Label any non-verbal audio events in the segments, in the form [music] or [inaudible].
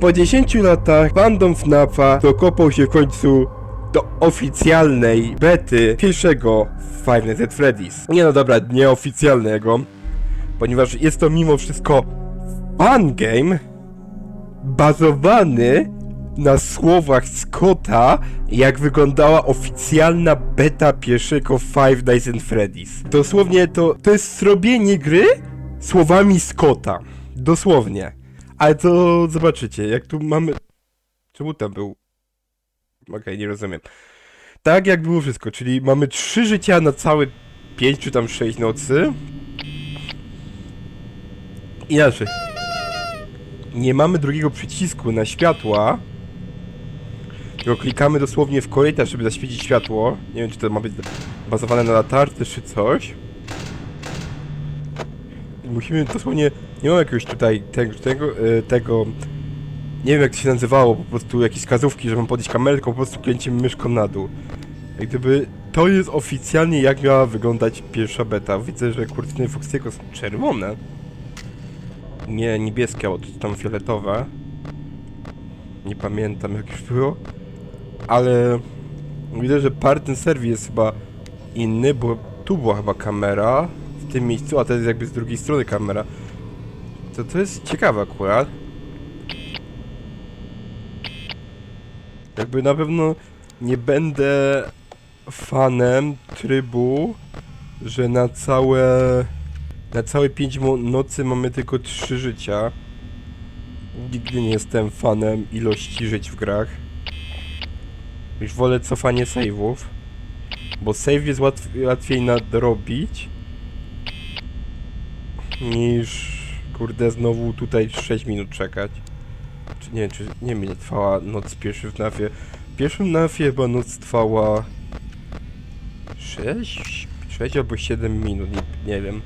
Po 10 latach fandom FNAFa dokopał się w końcu do oficjalnej bety pierwszego Five Nights at Freddy's. Nie no dobra, nieoficjalnego, ponieważ jest to mimo wszystko fan game bazowany na słowach Scotta, jak wyglądała oficjalna beta pierwszego Five Nights at Freddy's. Dosłownie to, to jest zrobienie gry słowami Scotta. Dosłownie. Ale to zobaczycie, jak tu mamy... Czemu tam był? Okej, nie rozumiem. Tak jak było wszystko, czyli mamy trzy życia na całe pięć czy tam sześć nocy. Inaczej. Nie mamy drugiego przycisku na światła. Tylko klikamy dosłownie w korytarz, żeby zaświecić światło. Nie wiem, czy to ma być bazowane na latarce, czy coś. Musimy dosłownie... Nie mam jakiegoś tutaj tego, tego, e, tego... Nie wiem jak to się nazywało, po prostu jakieś wskazówki, że mam podnieść kamerę, tylko po prostu kręcimy myszką na dół. Jak gdyby to jest oficjalnie jak miała wyglądać pierwsza beta. Widzę, że kurtyny Foxiego są czerwone. Nie niebieskie, bo to tam fioletowe. Nie pamiętam jak już było. Ale widzę, że party serwis jest chyba inny, bo tu była chyba kamera w tym miejscu, a jest jakby z drugiej strony kamera. To to jest ciekawe akurat. Jakby na pewno nie będę fanem trybu, że na całe na całe 5 nocy mamy tylko 3 życia. Nigdy nie jestem fanem ilości żyć w grach. Już wolę cofanie save'ów. Bo save jest łatw łatwiej nadrobić niż kurde znowu tutaj 6 minut czekać. Czy nie czy nie wiem ile trwała noc pierwszy w nafie. W pierwszym nafie chyba noc trwała 6? 6 albo 7 minut, nie, nie wiem.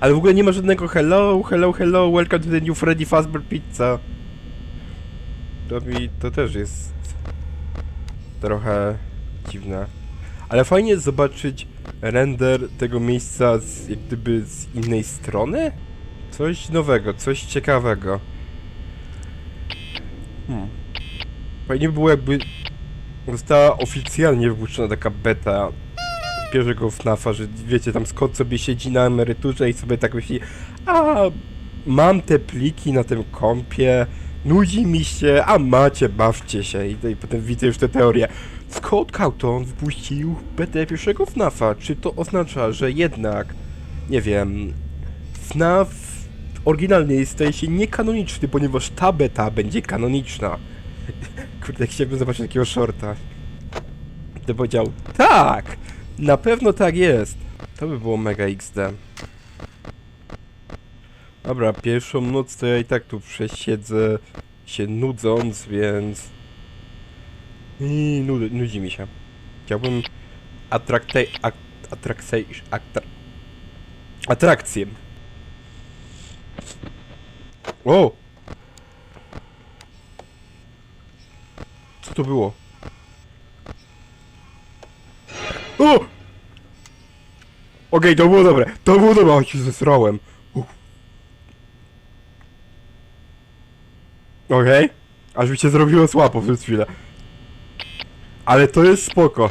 Ale w ogóle nie ma żadnego hello, hello, hello, welcome to the new Freddy Fazbear Pizza. To mi, to też jest trochę dziwne. Ale fajnie jest zobaczyć render tego miejsca z, jak gdyby z innej strony? Coś nowego, coś ciekawego. Hmm. Fajnie by było jakby została oficjalnie wypuszczona taka beta pierwszego FNAFa, że wiecie, tam Scott sobie siedzi na emeryturze i sobie tak myśli a mam te pliki na tym kompie, nudzi mi się, a macie, bawcie się i, i potem widzę już te teorie. Scott Cawthon wypuścił betę pierwszego FNAFa, czy to oznacza, że jednak, nie wiem, FNAF oryginalny staje się niekanoniczny, ponieważ ta beta będzie kanoniczna. [laughs] Kurde, chciałbym zobaczyć takiego shorta. To powiedział, tak! Na pewno tak jest. To by było mega XD. Dobra, pierwszą noc to ja i tak tu przesiedzę się nudząc, więc... I nudy, nudzi mi się. Chciałbym atrakte... At, atrakce... Atrak... Atrakcję. O! Co to było? O! Okej, to było dobre. To było dobre. O, się zesrałem. Okej. Aż mi się zrobiło słabo przez chwilę. Ale to jest spoko.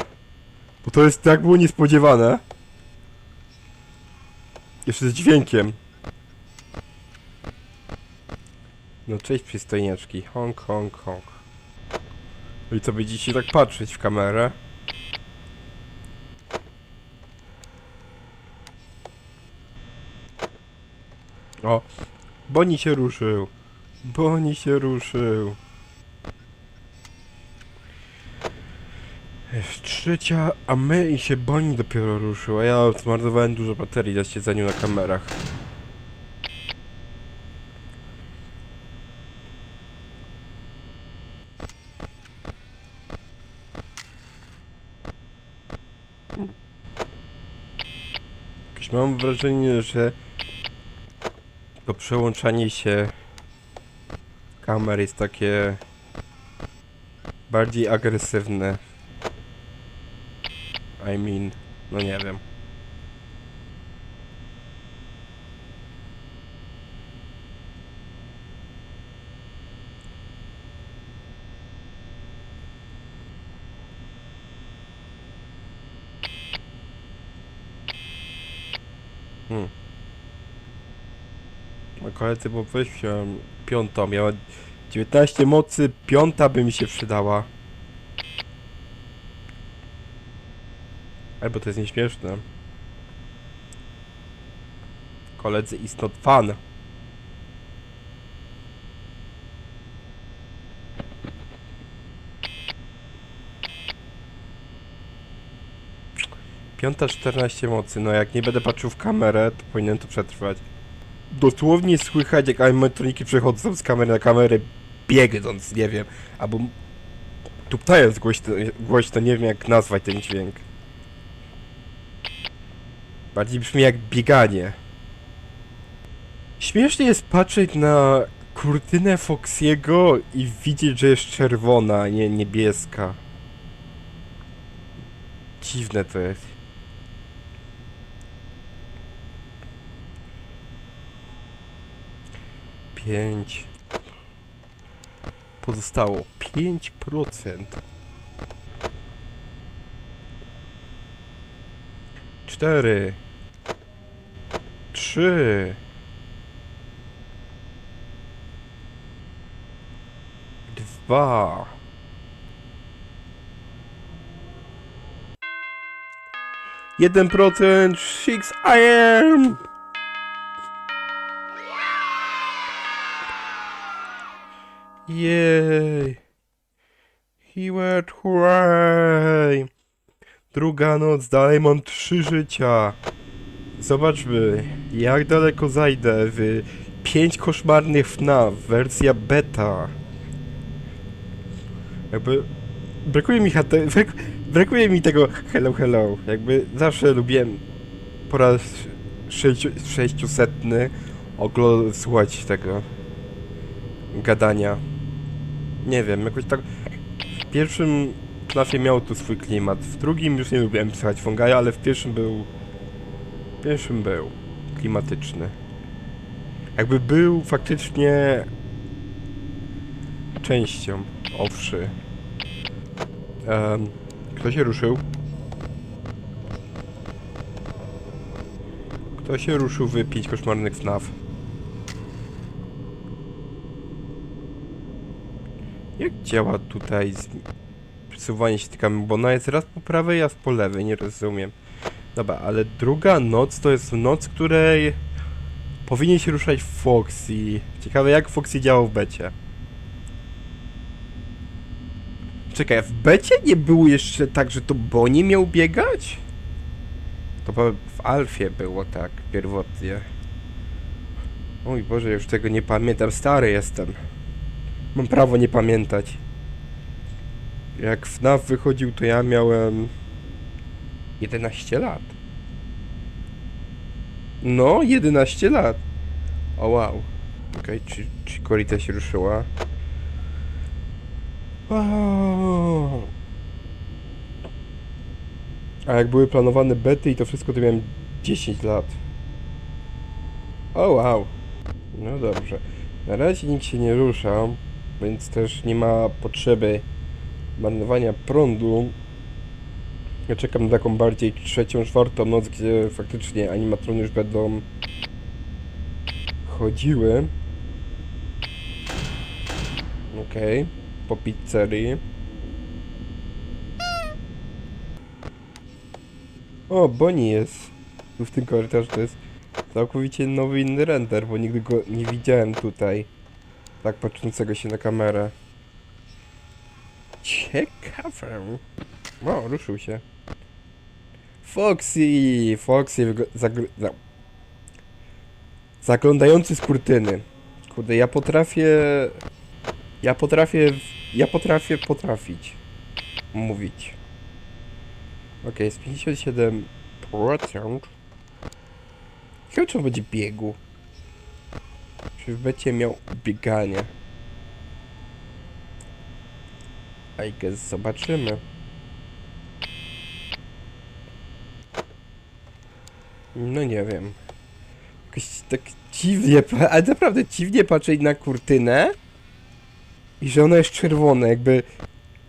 Bo to jest tak było niespodziewane. Jeszcze z dźwiękiem. No cześć przystojniaczki. Hong, hong, hong. No i co, będziecie tak patrzeć w kamerę? O, Boni się ruszył. Boni się ruszył. Jest trzecia, a my i się Boni dopiero ruszył, a ja zmarnowałem dużo baterii na siedzeniu na kamerach. Mam wrażenie, że to przełączanie się kamer jest takie bardziej agresywne. I mean, no nie wiem. Hmm. Koledzy, bo weź wziąłem piątą, miała 19 mocy, piąta by mi się przydała. Albo to jest nieśmieszne. Koledzy is not fun. Piąta 14 mocy, no jak nie będę patrzył w kamerę, to powinien to przetrwać. Dosłownie słychać jak animatroniki przechodzą z kamery na kamerę, biegnąc, nie wiem, albo tuptając głośno, głośno, nie wiem jak nazwać ten dźwięk. Bardziej brzmi jak bieganie. Śmiesznie jest patrzeć na kurtynę Foxiego i widzieć, że jest czerwona, nie niebieska. Dziwne to jest. Pięć. Pozostało pięć procent. Cztery. Trzy. Dwa. Jeden procent. Six I am. Jej. He went hooray. Druga noc, dalej mam trzy życia. Zobaczmy, jak daleko zajdę w pięć koszmarnych FNAF, wersja beta. Jakby brakuje mi [laughs] brak, brakuje mi tego hello hello. Jakby zawsze lubiłem po raz sześciu, sześciusetny oglo słuchać tego gadania. Nie wiem, jakoś tak w pierwszym FNAFie miał tu swój klimat, w drugim już nie lubiłem słuchać Fongaja, ale w pierwszym był w pierwszym był klimatyczny. Jakby był faktycznie częścią owszy. Kto się ruszył? Kto się ruszył w pięć koszmarnych FNAF? Jak działa tutaj przesuwanie się tykami? Bo ona jest raz po prawej, raz po lewej, nie rozumiem. Dobra, ale druga noc to jest noc, której powinien się ruszać Foxy. Ciekawe jak Foxy działał w becie. Czekaj, w becie nie było jeszcze tak, że to Bonnie miał biegać? To w Alfie było tak, pierwotnie. Oj Boże, już tego nie pamiętam, stary jestem. Mam prawo nie pamiętać. Jak FNAF wychodził, to ja miałem 11 lat. No, 11 lat. O wow. Okej, czy, czy Korita się ruszyła? O. A jak były planowane bety i to wszystko, to miałem 10 lat. O wow. No dobrze. Na razie nikt się nie rusza, więc też nie ma potrzeby marnowania prądu. Ja czekam na taką bardziej trzecią, czwartą noc, gdzie faktycznie animatrony już będą chodziły. Okej, po pizzerii. O, Bonnie jest tu w tym korytarzu, to jest całkowicie nowy inny render, bo nigdy go nie widziałem tutaj, tak patrzącego się na kamerę. Ciekawe. O, ruszył się. Foxy! Foxy zagl- za- zaglądający z kurtyny. Kurde, ja potrafię... Ja potrafię... Ja potrafię potrafić. Mówić. Okej, jest 57%. Ciekawe, czy on będzie biegł. Czy w becie miał bieganie. I guess zobaczymy. No nie wiem. Jakoś tak dziwnie, ale naprawdę dziwnie patrzeć na kurtynę i że ona jest czerwona, jakby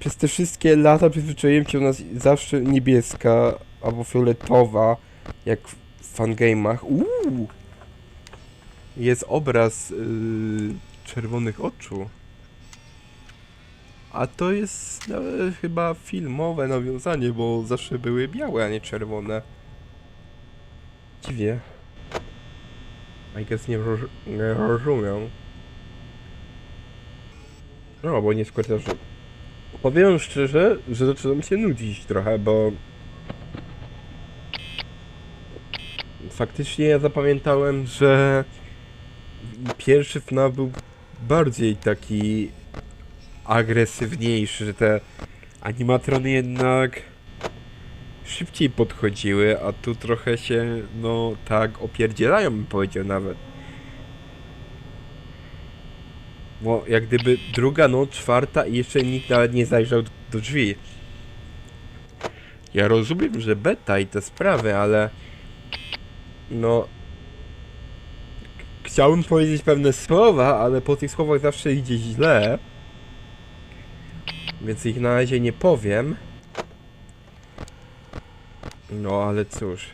przez te wszystkie lata przyzwyczaiłem się, ona zawsze niebieska albo fioletowa, jak fangame'ach. Uuu! Jest obraz yy, czerwonych oczu. A to jest no, chyba filmowe nawiązanie, bo zawsze były białe, a nie czerwone. Dziwnie. I guess nie, roz nie rozumiem. No, bo nie w korytarzu. Powiem szczerze, że zaczynam się nudzić trochę, bo... Faktycznie ja zapamiętałem, że pierwszy FNAF był bardziej taki agresywniejszy, że te animatrony jednak szybciej podchodziły, a tu trochę się, no tak, opierdzielają, bym powiedział nawet. Bo jak gdyby druga noc, czwarta i jeszcze nikt nawet nie zajrzał do, do drzwi. Ja rozumiem, że beta i te sprawy, ale no chciałbym powiedzieć pewne słowa, ale po tych słowach zawsze idzie źle. Więc ich na razie nie powiem. No ale cóż.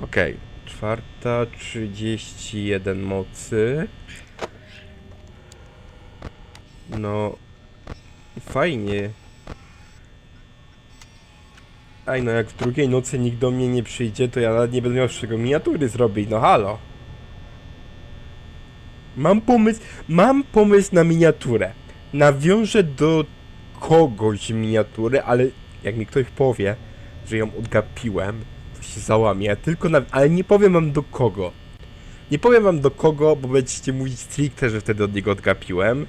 Okej, czwarta, 31 mocy. No, fajnie. Ej, no jak w drugiej nocy nikt do mnie nie przyjdzie, to ja nawet nie będę miał z czego miniatury zrobić, no halo. Mam pomysł, mam pomysł na miniaturę. Nawiążę do kogoś miniaturę, ale jak mi ktoś powie, że ją odgapiłem, to się załamie. Tylko na, ale nie powiem wam do kogo. Nie powiem wam do kogo, bo będziecie mówić stricte, że wtedy od niego odgapiłem.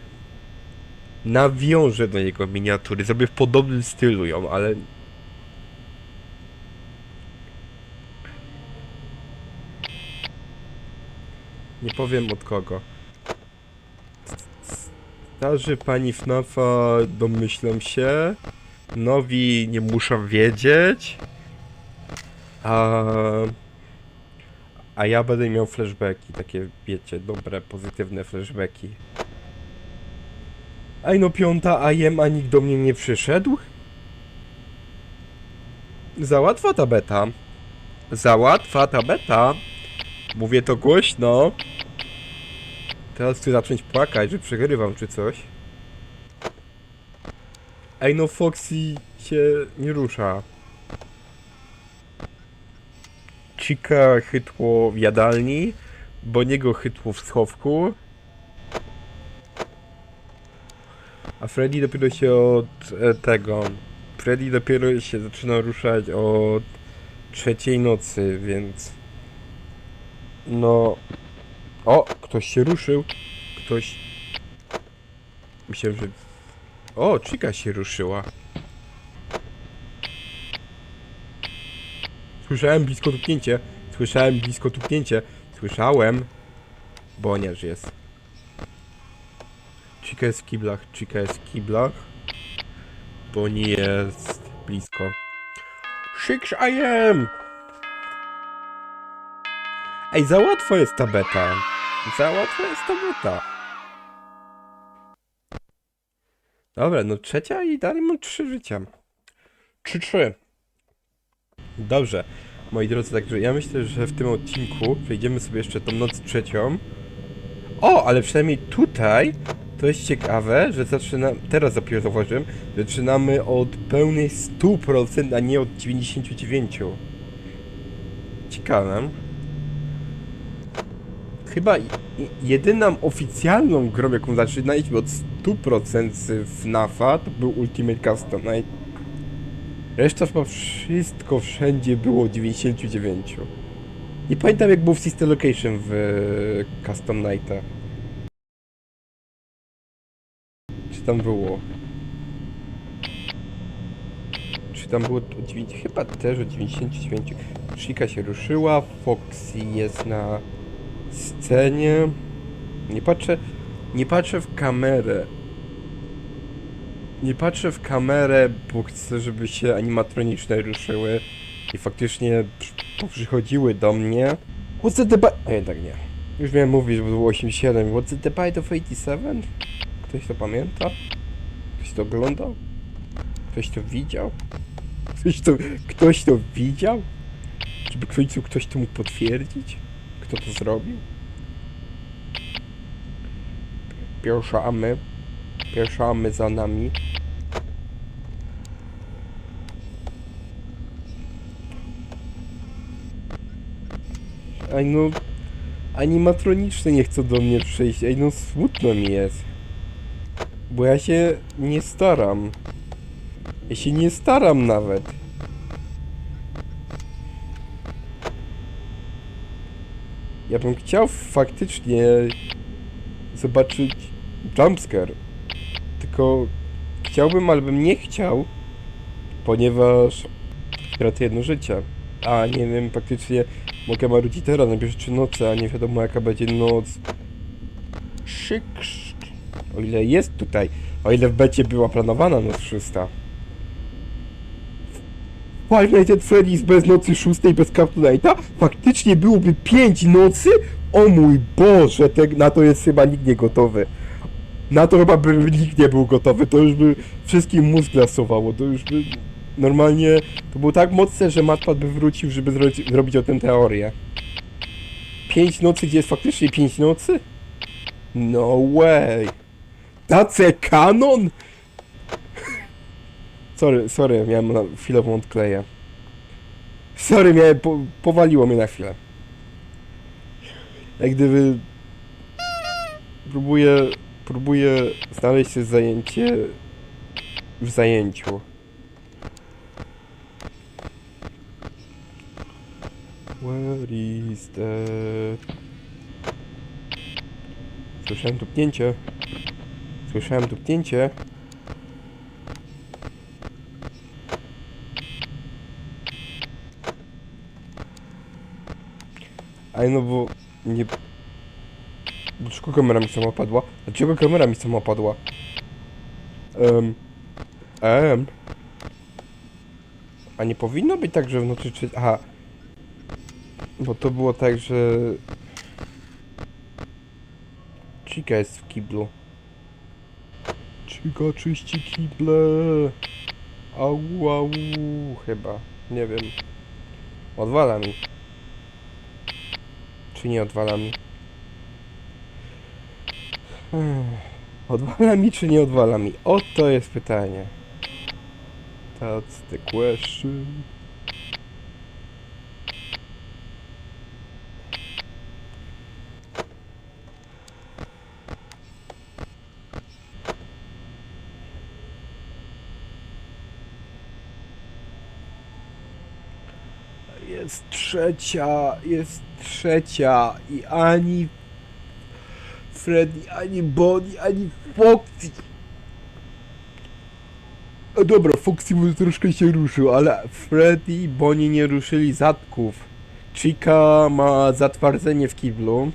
Nawiążę do niego miniatury, zrobię w podobnym stylu ją, ale Nie powiem od kogo. Starzy pani FNAFa domyślą się. Nowi nie muszą wiedzieć. A... A ja będę miał flashbacki, takie wiecie, dobre, pozytywne flashbacki. Ej no piąta, a jem, a nikt do mnie nie przyszedł? Za łatwa ta beta. Za łatwa ta beta. Mówię to głośno. Teraz chcę zacząć płakać, że przegrywam czy coś. Ej no Foxy się nie rusza. Chica chytło w jadalni, bo niego chytło w schowku. A Freddy dopiero się od e, tego. Freddy dopiero się zaczyna ruszać od trzeciej nocy, więc. No. O, ktoś się ruszył. Ktoś. Myślałem, że. O, Chica się ruszyła. Słyszałem blisko tupnięcie. Słyszałem blisko tupnięcie. Słyszałem. Boniarz jest. Chica jest w kiblach. Chica jest w kiblach. Boni jest blisko. Six I am! Ej, za łatwo jest ta beta. Za łatwo jest ta beta. Dobra, no trzecia i dalej mam trzy życia. Trzy, trzy. Dobrze. Moi drodzy, także ja myślę, że w tym odcinku przejdziemy sobie jeszcze tą noc trzecią. O, ale przynajmniej tutaj to jest ciekawe, że zaczynam, teraz dopiero zauważyłem, zaczynamy od pełnej 100%, a nie od 99%. Ciekawe. Chyba jedyną oficjalną grą, jaką zaczynaliśmy od 100% z FNAFa, to był Ultimate Custom Night. Reszta chyba wszystko wszędzie było 99. Nie pamiętam jak był w Sister Location w e, Custom Nightach. Tam było? Czy tam było od 9? Chyba też od 99. Chica się ruszyła, Foxy jest na scenie. Nie patrzę, nie patrzę w kamerę. Nie patrzę w kamerę, bo chcę, żeby się animatroniczne ruszyły i faktycznie przy- przychodziły do mnie. What's the deba- A jednak nie. Już miałem mówić, że było 87. What's the bite of 87? Ktoś to pamięta? Ktoś to oglądał? Ktoś to widział? Ktoś to, ktoś to widział? Żeby w końcu ktoś to mógł potwierdzić? Kto to zrobił? Pierwsza my. Pierwsza my za nami. Aj no... Animatroniczne nie chcą do mnie przyjść. Ej no smutno mi jest. Bo ja się nie staram. Ja się nie staram nawet. Ja bym chciał faktycznie zobaczyć jumpscare. Tylko chciałbym, ale bym nie chciał, ponieważ tracę jedno życie. A nie wiem, faktycznie mogę marudzić teraz na trzy noce, a nie wiadomo jaka będzie noc. Szyk. O ile jest tutaj, o ile w becie była planowana noc szósta. Five Nights at Freddy's bez nocy szóstej, bez Nighta? Faktycznie byłoby pięć nocy? O mój Boże, te, na to jest chyba nikt nie gotowy. Na to chyba by nikt nie był gotowy, to już by wszystkim mózg lasowało, to już by... Normalnie, to było tak mocne, że Matpad by wrócił, żeby zrobić, zrobić o tym teorię. Pięć nocy, gdzie jest faktycznie pięć nocy? No way. A canon? Sorry, sorry, miałem na chwilową odkleję. Sorry, miałem, po, powaliło mnie na chwilę. Jak gdyby... Próbuję, próbuję znaleźć sobie zajęcie w zajęciu. Where is the... Słyszałem tupnięcie. Słyszałem tupnięcie. Ale no bo nie... Dlaczego kamera mi sama padła? Dlaczego kamera mi sama padła? Um... Um... A nie powinno być tak, że w nocy czy... Aha. Bo to było tak, że... Chica jest w kiblu. Chica czyści kible. Au, au, chyba. Nie wiem. Odwala mi. Czy nie odwala mi? Hmm. Odwala mi czy nie odwala mi? Oto jest pytanie. That's the question. Jest trzecia, jest trzecia i ani Freddy, ani Bonnie, ani Foxy. No dobra, Foxy może troszkę się ruszył, ale Freddy i Bonnie nie ruszyli zatków. Chica ma zatwardzenie w kiblu.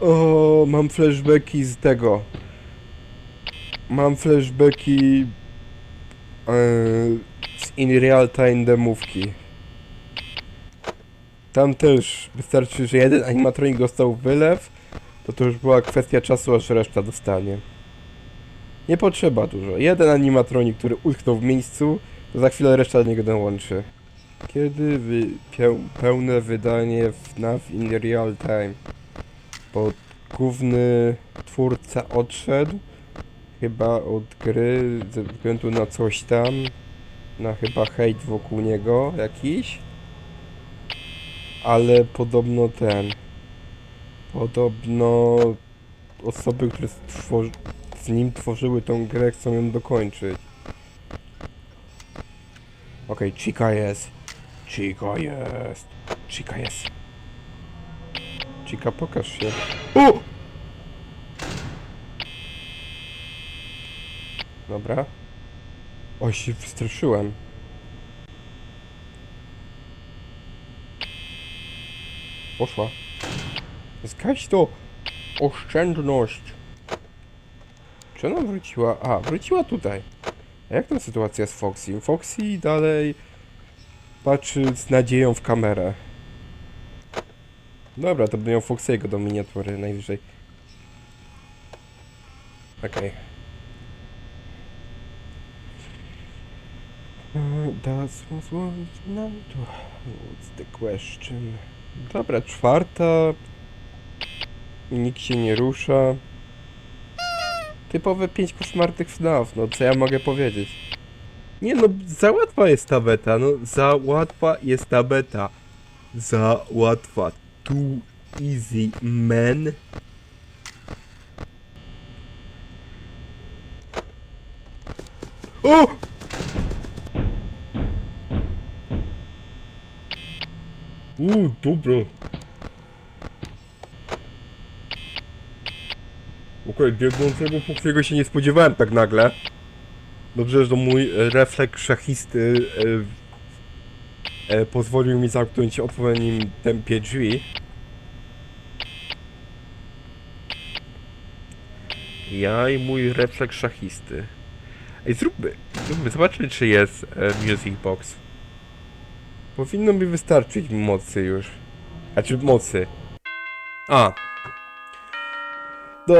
O, mam flashbacki z tego. Mam flashbacki z In Real Time demówki. Tam też wystarczy, że jeden animatronik dostał wylew, to to już była kwestia czasu, aż reszta dostanie. Nie potrzeba dużo. Jeden animatronik, który utknął w miejscu, to za chwilę reszta do niego dołączy. Kiedy wy, peł, pełne wydanie FNAF in real time? Bo główny twórca odszedł, chyba od gry, ze względu na coś tam, na chyba hejt wokół niego jakiś ale podobno ten. Podobno osoby, które z nim tworzyły tą grę, chcą ją dokończyć. Okej, okay, Chica jest. Chica jest. Chica jest. Chica, pokaż się. O! Dobra. O, się wystraszyłem. Poszła. Zgaś to oszczędność. Czy ona wróciła? A, wróciła tutaj. A jak ta sytuacja z Foxy? Foxy dalej patrzy z nadzieją w kamerę. Dobra, to będę miał Foxiego do miniatury najwyżej. Okej. Uh, That was number. What's the question? Dobra, czwarta. Nikt się nie rusza. Typowe pięć koszmarnych FNAF, no co ja mogę powiedzieć? Nie no, za łatwa jest ta beta, no za łatwa jest ta beta. Za łatwa. Too easy, man. O! Uuu, dobra. Okej, biegnącego Foxiego się nie spodziewałem tak nagle. Dobrze, że mój refleks szachisty e, e, pozwolił mi zamknąć w odpowiednim tempie drzwi. Ja i mój refleks szachisty. Ej, zróbmy, zróbmy, zobaczmy czy jest e, Music Box. Powinno mi wystarczyć mocy już. Znaczy mocy. A. No,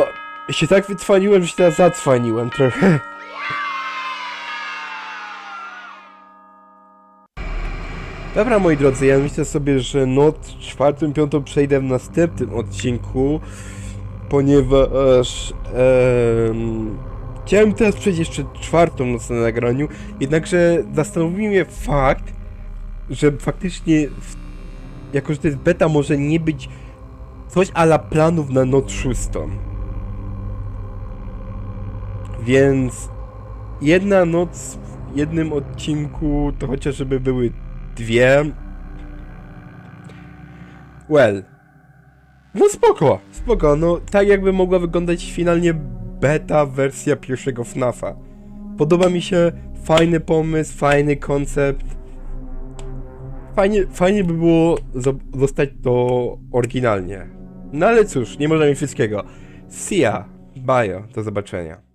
się tak wycwaniłem, że się teraz zacwaniłem trochę. Dobra, moi drodzy, ja myślę sobie, że noc czwartą, piątą przejdę w następnym odcinku, ponieważ em, chciałem teraz przejść jeszcze czwartą noc na nagraniu, jednakże zastanowił mnie fakt, że faktycznie, w, jako że to jest beta, może nie być coś ala planów na noc szóstą. Więc jedna noc w jednym odcinku to chociażby były dwie. Well. No spoko, spoko, no tak jakby mogła wyglądać finalnie beta wersja pierwszego FNAFa. Podoba mi się, fajny pomysł, fajny koncept. Fajnie, fajnie by było zostać to oryginalnie. No ale cóż, nie możemy wszystkiego. See ya, bye, do zobaczenia.